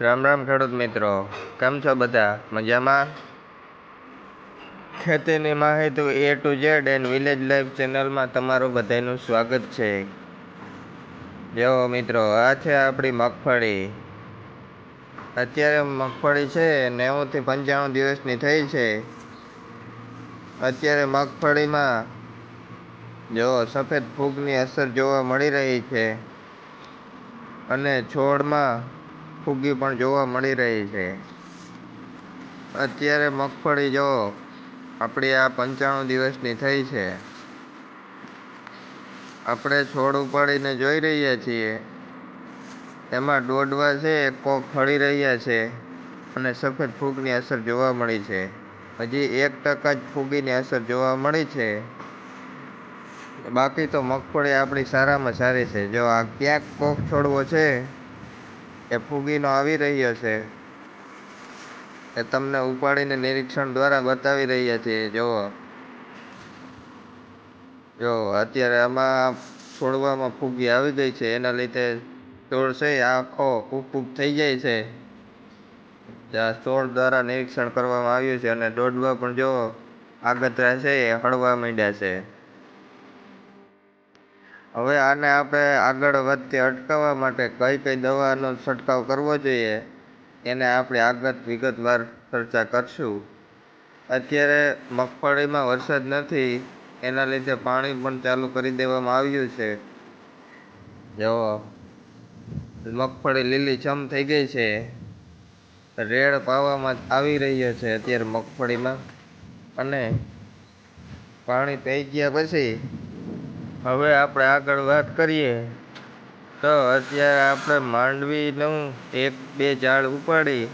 રામ રામ ખેડૂત મિત્રો, કેમ છો બધા? મજામાં? ખેતીની માહિતી A to Z and village life ચેનલમાં તમારું બધાનું સ્વાગત છે. જો મિત્રો, આ છે આપણી મગફળી. અત્યારે મગફળી છે, નેવુંથી પંચાણું દિવસની થઈ છે. અત્યારે મગફળીમાં જો સફેદ ફૂગની અસર જોવા મળી રહી છે. અને છોડમાં ફૂગી પણ જોવા મળી રહી છે. અત્યારે મગફળી જો આપણી આ પંચાણું દિવસની થઈ છે. આપણે છોડ ઉપાડીને જોઈ રહ્યા છીએ. એમાં દોડવા છે, કોક ફળી રહ્યા છે અને સફેદ ફૂગની અસર જોવા મળી છે. હજી એક ટકા જ ફૂગીની અસર જોવા મળી છે. બાકી તો મગફળી આપણી સારામાં સારી છે. જો આ ક્યાંક કોક છોડવો છે એ ફૂગીનો આવી રહ્યો છે. એ તમને ઉપાડીને નિરીક્ષણ દ્વારા બતાવી રહ્યા છીએ જુઓ. જો અત્યારે આમાં છોડવામાં ફૂગી આવી ગઈ છે, એના લીધે છોડ છે આખો ફૂગ થઈ જાય છે. જ્યાં છોડ દ્વારા નિરીક્ષણ કરવામાં આવ્યું છે, અને દોડવા પણ જો આગતરા છે, એ હળવા માંડ્યા છે. હવે આને આપણે આગળ વધતી અટકાવવા માટે કઈ કઈ દવાનો છંટકાવ કરવો જોઈએ, એને આપણે આગળ વિગતવાર ચર્ચા કરશું. અત્યારે મગફળીમાં વરસાદ નથી, એના લીધે પાણી પણ ચાલુ કરી દેવામાં આવ્યું છે. જો મગફળી લીલીછમ થઈ ગઈ છે, રેડ પાવામાં આવી રહ્યો છે અત્યારે મગફળીમાં. અને પાણી થઈ ગયા પછી હવે આપણે આગળ વાત કરીએ, તો અત્યારે આપણે માંડવીનું એક બે ઝાડ ઉપાડી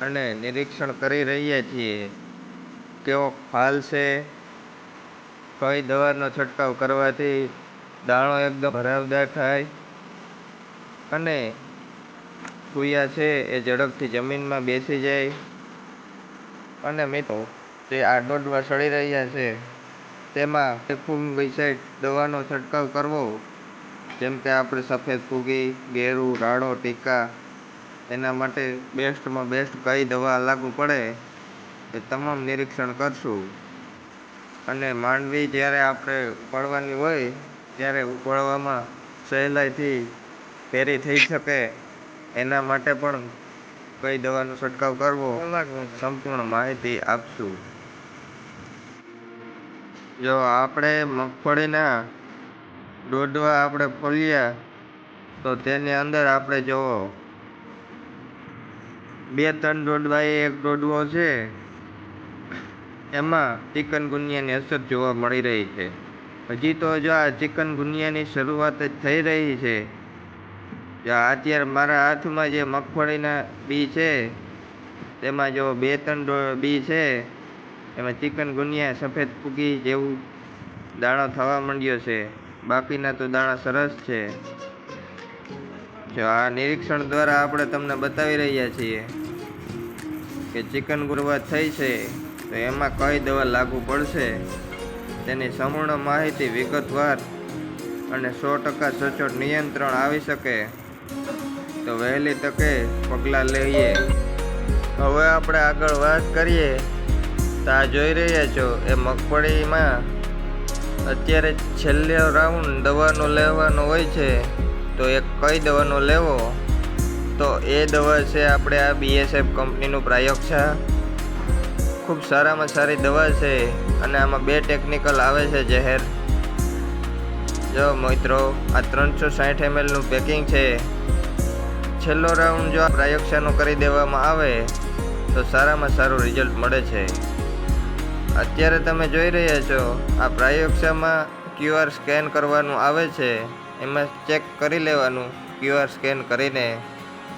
અને નિરીક્ષણ કરી રહ્યા છીએ. કેવો ફાલ છે? કઈ દવાનો છંટકાવ કરવાથી દાણો એકદમ ભરાવદાર થાય અને કુયા છે એ ઝડપથી જમીનમાં બેસી જાય. અને મિત્રો, જે આ દોડવા સડી રહ્યા છે તેમાં ફૂંગીસાઇડ દવાનો છંટકાવ કરવો જેમ કે આપણે સફેદ ફૂગી ગેરુ રાડો ટીકા એના માટે બેસ્ટમાં બેસ્ટ કઈ દવા લાગુ પડે એ તમામ નિરીક્ષણ કરશું. અને માંડવી જ્યારે આપણે ઉપાડવાની હોય ત્યારે ઉપાડવામાં સહેલાઈથી પેરી થઈ શકે એના માટે પણ કઈ દવાનો છંટકાવ કરવો સંપૂર્ણ માહિતી આપશું. જો આપણે મગફળીના ડોડવા આપણે ફોલ્યા તો તેની અંદર આપણે જો બે ત્રણ ડોડવા એક દોડવો છે, એમાં ચિકનગુનિયાની અસર જોવા મળી રહી છે. હજી તો જો આ ચિકનગુનિયાની શરૂઆત જ થઈ રહી છે અત્યારે મારા હાથમાં જે મગફળીના બી છે, તેમાં જો બે ત્રણ બી છે એમાં ચિકનગુનિયા સફેદ ફૂગી જેવું દાણો થવા માંડ્યો છે. બાકીના તો દાણા સરસ છે. જો આ નિરીક્ષણ દ્વારા આપણે તમને બતાવી રહ્યા છીએ કે ચિકન ગુરવા થઈ છે, તો એમાં કઈ દવા લાગુ પડશે? તેની સંપૂર્ણ માહિતી વિગતવાર અને સો ટકા સચોટ નિયંત્રણ આવી શકે. તો વહેલી તકે પગલાં લઈએ. હવે આપણે આગળ વાત કરીએ. તો જોઈ રહ્યા છો એ મગફળીમાં અત્યારે છેલ્લે રાઉન્ડ દવાનો લેવાનો હોય છે, તો એ કઈ દવાનો લેવો? તો એ દવા છે આપણે આ બીએસએફ કંપનીનું પ્રાયોગ છે. ખૂબ સારામાં સારી દવા છે અને આમાં બે ટેકનિકલ આવે છે જહેર જો મિત્રો, આ ત્રણસો સાઠ એમએલનું પેકિંગ છે. છેલ્લો રાઉન્ડ જો આ પ્રયોગશાળાનું કરી દેવામાં આવે, તો સારામાં સારું રિઝલ્ટ મળે છે. અત્યારે તમે જોઈ રહ્યા છો, આ પ્રાયોક્ષામાં ક્યુઆર સ્કેન કરવાનું આવે છે. એમાં ચેક કરી લેવાનું ક્યુઆર સ્કેન કરીને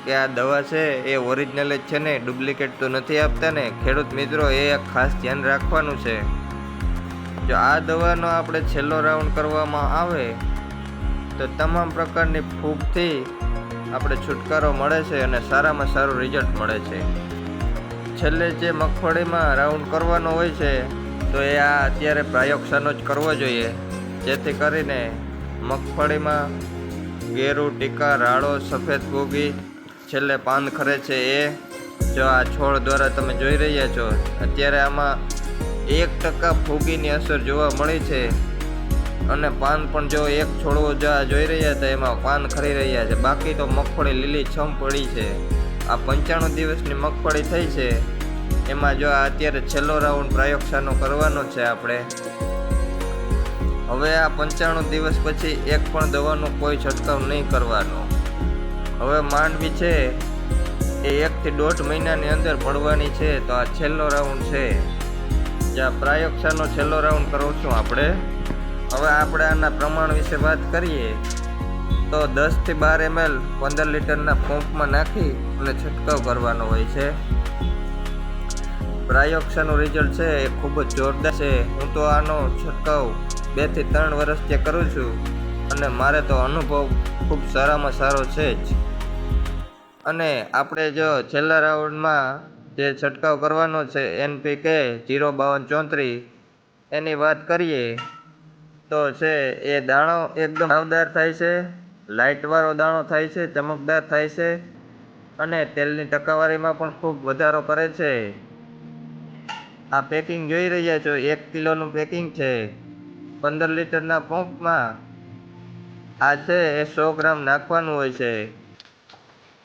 કે આ દવા છે, એ ઓરિજિનલ જ છે ને, ડુપ્લિકેટ તો નથી આપતા ને. ખેડૂત મિત્રો, એ ખાસ ધ્યાન રાખવાનું છે. જો આ દવાનો આપણે છેલ્લો રાઉન્ડ કરવામાં આવે, તો તમામ પ્રકારની ફૂગથી આપણે છુટકારો મળે છે અને સારામાં સારું રિઝલ્ટ મળે છે. છેલ્લે જે મગફળીમાં રાઉન્ડ કરવાનો હોય છે, તો એ આ અત્યારે પ્રયોગશાનો જ કરવો જોઈએ. જેથી કરીને મગફળીમાં ગેરુ, ટીકા, રાળો, સફેદ ગોગી, છેલ્લે પાન ખરે છે એ, જો આ છોડ દ્વારા તમે જોઈ રહ્યા છો, અત્યારે આમાં એક ટકા ફૂગીની અસર જોવા મળી છે. અને પાન પણ જો એક છોડવો જોઈ રહ્યા હતા એમાં પાન ખરી રહ્યા છે. બાકી તો મગફળી લીલી છમ પડી છે. આ પંચાણું દિવસની મગફળી થઈ છે. એમાં જો આ અત્યારે છેલ્લો રાઉન્ડ પ્રયોગશાનો કરવાનો છે આપણે. હવે આ પંચાણું દિવસ પછી એક પણ દવાનો કોઈ છંટકાવ નહીં કરવાનો. હવે માંડવી છે, એ એકથી દોઢ મહિનાની અંદર પડવાની છે, તો આ છેલ્લો રાઉન્ડ છે. જ્યાં પ્રયોગશાળાનો છેલ્લો રાઉન્ડ કરું છું આપણે. હવે આપણે આના પ્રમાણ વિશે વાત કરીએ. તો દસથી બાર એમએલ પંદર લીટરના પંપમાં નાખી અને છંટકાવ કરવાનો હોય છે. પ્રાયોક્ષાનું રિઝલ્ટ છે એ ખૂબ જ જોરદાર છે. હું તો આનો છંટકાવ બેથી ત્રણ વર્ષથી કરું છું અને મારે તો અનુભવ ખૂબ સારામાં સારો છે જ. અને આપણે જો છેલ્લા રાઉન્ડમાં જે છંટકાવ કરવાનો છે એનપીકે જીરો બાવન ચોત્રીસ એની વાત કરીએ તો છે એ દાણો એકદમ આવદાર થાય છે. લાઇટવાળો દાણો થાય છે, ચમકદાર થાય છે અને તેલની ટકાવારીમાં પણ ખૂબ વધારો કરે છે. આ પેકિંગ જોઈ રહ્યા છો, એક કિલોનું પેકિંગ છે. પંદર લીટરના પંપમાં આ છે એ સો ગ્રામ નાખવાનું હોય છે.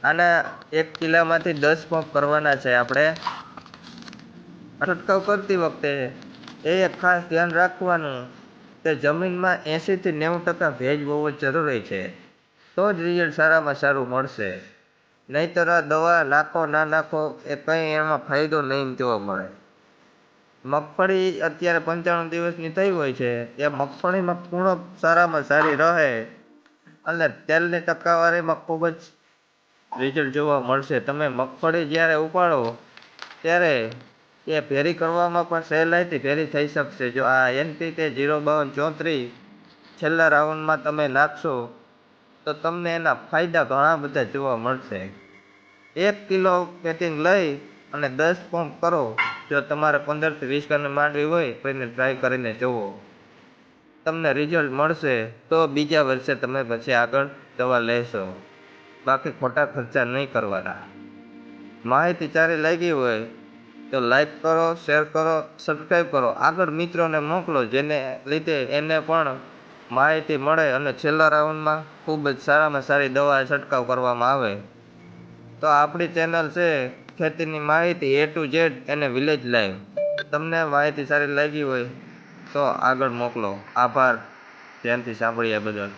આના એક કિલામાંથી દસ પંપ કરવાના છે આપણે. છંટકાવ કરતી વખતે એ ખાસ ધ્યાન રાખવાનું કે જમીનમાં એંશીથી નેવું ટકા ભેજ હોવો જરૂરી છે. તો જ રિઝલ્ટ સારામાં સારું મળશે. નહીંતર આ દવા નાખો, ના નાખો, એ કંઈ એમાં ફાયદો નહીં જોવા મળે. મગફળી અત્યારે પંચાણું દિવસની થઈ હોય છે. એ મગફળીમાં પૂર્ણ સારામાં સારી રહે અને તેલની ટકાવારીમાં ખૂબ જ રિઝલ્ટ જોવા મળશે. તમે મગફળી જ્યારે ઉપાડો, ત્યારે એ ભેરી કરવામાં પણ સહેલાઈથી ભેરી થઈ શકશે. જો આ એનપીકે ઝીરો બાવન ચોત્રીસ છેલ્લા રાઉન્ડમાં તમે નાખશો તો તમને એના ફાયદા ઘણા બધા જોવા મળશે. એક કિલો પેકિંગ લઈ અને દસ પંપ કરો. જો તમારે પંદરથી વીસ કરની માંડવી હોય, તો એને ટ્રાય કરીને જુઓ. તમને રિઝલ્ટ મળશે, તો બીજા વર્ષે તમે પછી આગળ દવા લેશો. બાકી ખોટા ખર્ચા નહીં કરવાના. માહિતી સારી લાગી હોય, તો લાઈક કરો શેર કરો સબસ્ક્રાઈબ કરો. આગળ મિત્રોને મોકલો, જેને લીધે એને પણ માહિતી મળે અને છેલ્લા રાઉન્ડમાં ખૂબ જ સારામાં સારી દવા છંટકાવ કરવામાં આવે. તો આપણી ચેનલ છે ખેતીની માહિતી એ ટુ ઝેડ એને વિલેજ લાઈવ તમને માહિતી સારી લાગી હોય તો આગળ મોકલો. આભાર. ધ્યાનથી સાંભળ્યા બદલ.